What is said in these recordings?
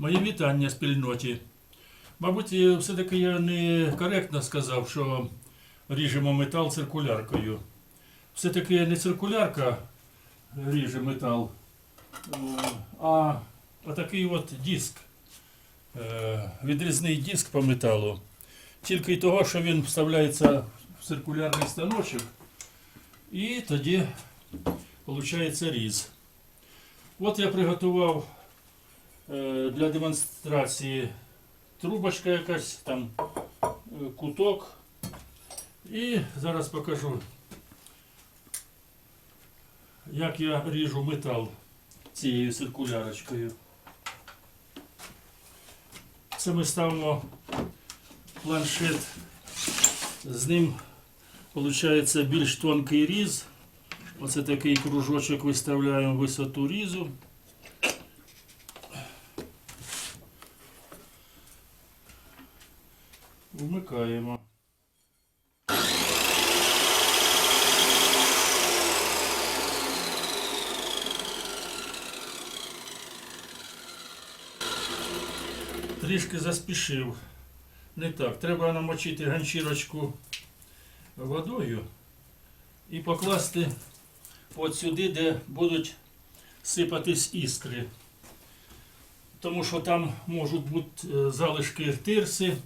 Мої вітання спільноті. Мабуть, все-таки я не коректно сказав, що ріжемо метал циркуляркою. Все-таки не циркулярка ріже метал, е, а отакий от диск, е, відрізний диск по металу. Тільки того, що він вставляється в циркулярний станочок, і тоді виходить різ. От я приготував для демонстрації трубочка якась, там е, куток. І зараз покажу, як я ріжу метал цією циркулярочкою. Це ми ставимо планшет. З ним виходить більш тонкий різ. Оце такий кружочок виставляємо висоту різу. Вмикаємо. Трішки заспішив. Не так. Треба намочити ганчірочку водою і покласти от сюди, де будуть сипатись іскри. Тому що там можуть бути е, залишки тирси,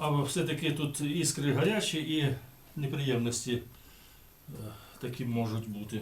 а все-таки тут іскри гарячі і неприємності е, такі можуть бути.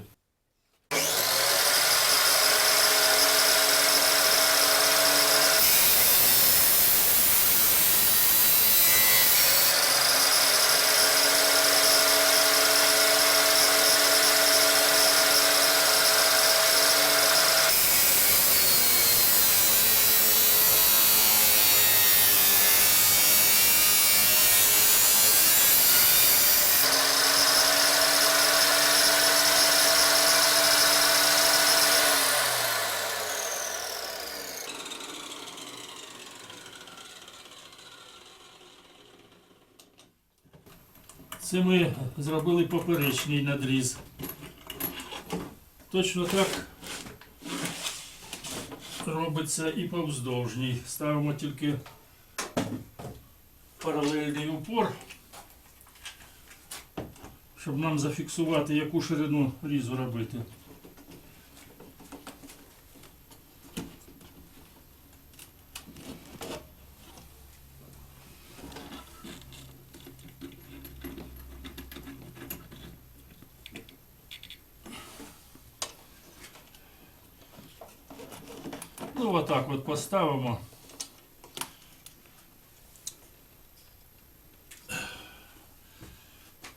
Це ми зробили поперечний надріз. Точно так робиться і повздовжній. Ставимо тільки паралельний упор, щоб нам зафіксувати, яку ширину різу робити. Ну, отак от поставимо.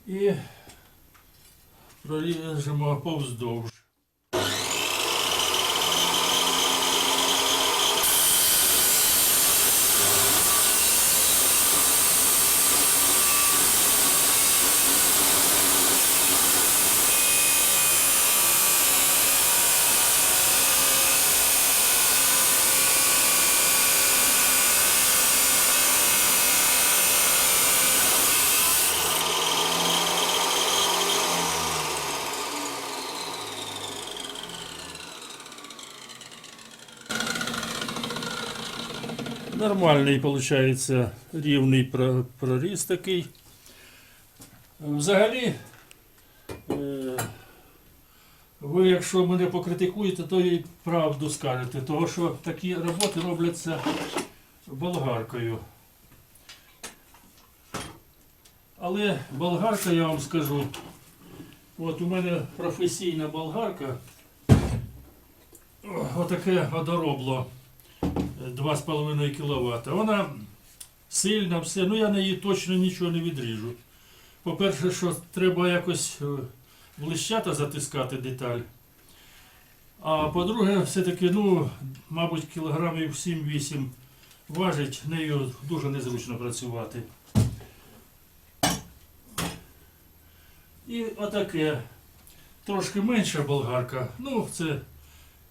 І проріжемо повздовж. Нормальний, виходить, рівний про- проріз такий. Взагалі, е, ви, якщо мене покритикуєте, то і правду скажете, тому що такі роботи робляться болгаркою. Але болгарка, я вам скажу, от у мене професійна болгарка, отаке одоробло. 2,5 кВт. Вона сильна, все. Ну я на її точно нічого не відріжу. По-перше, що треба якось е, блищата затискати деталь. А по-друге, все-таки, ну, мабуть, кілограмів 7-8 важить, нею дуже незручно працювати. І отаке. Трошки менша болгарка. Ну, це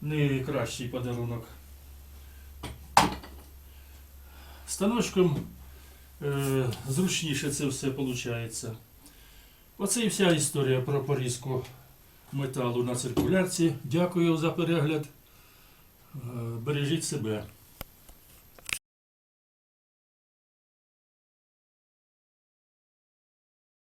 не кращий подарунок. Станочком е, зручніше це все виходить. Оце і вся історія про порізку металу на циркулярці. Дякую за перегляд. Е, бережіть себе.